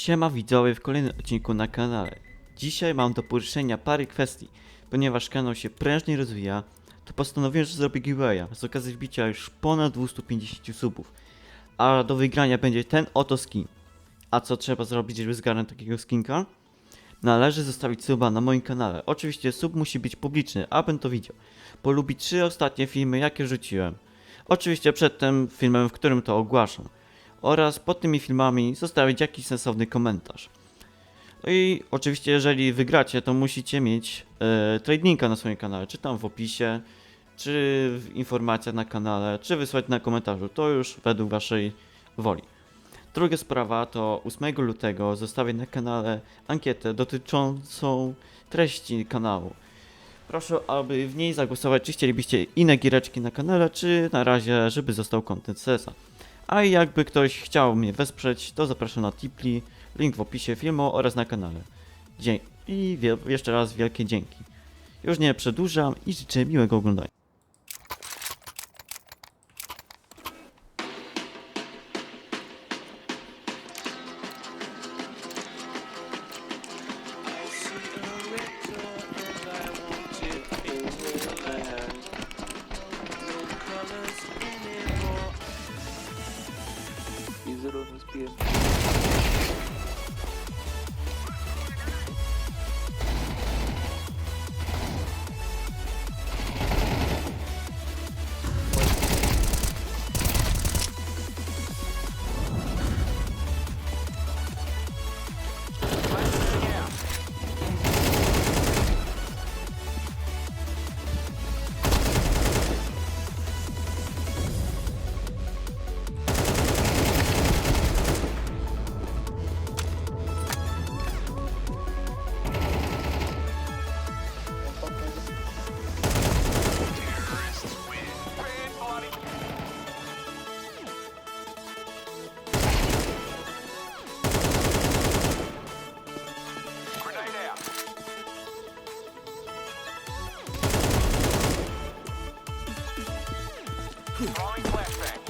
Siema widzowie w kolejnym odcinku na kanale. Dzisiaj mam do poruszenia parę kwestii. Ponieważ kanał się prężnie rozwija, to postanowiłem, że zrobię giveawaya z okazji wbicia już ponad 250 subów. A do wygrania będzie ten oto skin. A co trzeba zrobić, żeby zgarnąć takiego skinka? Należy zostawić suba na moim kanale. Oczywiście sub musi być publiczny, abym to widział. Polubić trzy ostatnie filmy, jakie rzuciłem. Oczywiście przed tym filmem, w którym to ogłaszam oraz pod tymi filmami zostawić jakiś sensowny komentarz. No i oczywiście, jeżeli wygracie, to musicie mieć e, trade linka na swoim kanale, czy tam w opisie, czy w informacjach na kanale, czy wysłać na komentarzu. To już według waszej woli. Druga sprawa to 8 lutego zostawię na kanale ankietę dotyczącą treści kanału. Proszę, aby w niej zagłosować, czy chcielibyście inne giereczki na kanale, czy na razie, żeby został content CSa. A jakby ktoś chciał mnie wesprzeć, to zapraszam na Tipli, link w opisie filmu oraz na kanale. I jeszcze raz wielkie dzięki. Już nie przedłużam i życzę miłego oglądania. los despiden. I